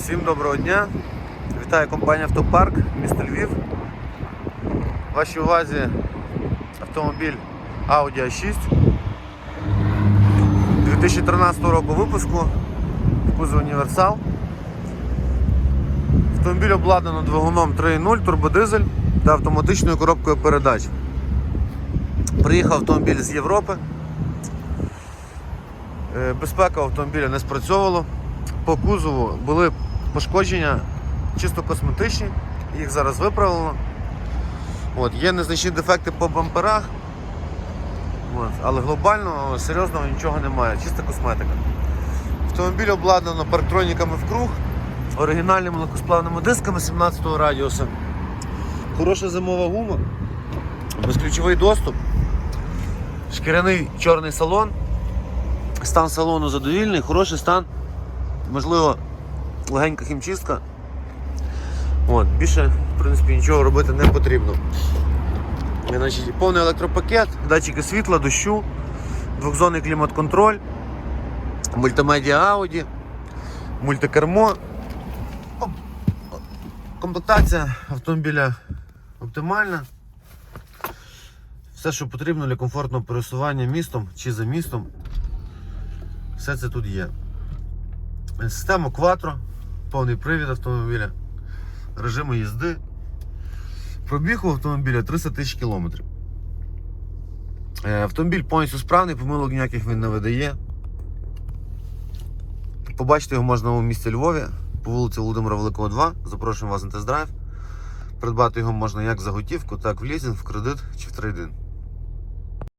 Всім доброго дня. Вітаю компанія Автопарк, місто Львів. Вашій увазі автомобіль Audi A6 2013 року випуску кузов універсал. Автомобіль обладнано двигуном 3.0 турбодизель та автоматичною коробкою передач. Приїхав автомобіль з Європи. Е, Безпека автомобіля не спрацьовувала. По кузову були пошкодження чисто косметичні, їх зараз виправлено. От, є незначні дефекти по бамперах, от, але глобально серйозного нічого немає, чиста косметика. Автомобіль обладнано парктроніками в круг, оригінальними легкосплавними дисками 17-го радіуса. Хороша зимова гума, безключовий доступ, шкіряний чорний салон. Стан салону задовільний, хороший стан. Можливо, легенька хімчистка. От, більше, в принципі, нічого робити не потрібно. Значить, повний електропакет, датчики світла, дощу, двохзонний клімат-контроль, мультимедіа Audi, мультикермо. Комплектація автомобіля оптимальна. Все, що потрібно для комфортного пересування містом чи за містом. Все це тут є. Система Quattro, повний привід автомобіля, режими їзди. Пробіг у автомобіля 300 тисяч кілометрів. Е, Автомобіль повністю справний, помилок ніяких він не видає. Побачити його можна у місті Львові по вулиці Володимира Великого 2. Запрошуємо вас на тест-драйв. Придбати його можна як за готівку, так в лізинг, в кредит чи в трейдинг.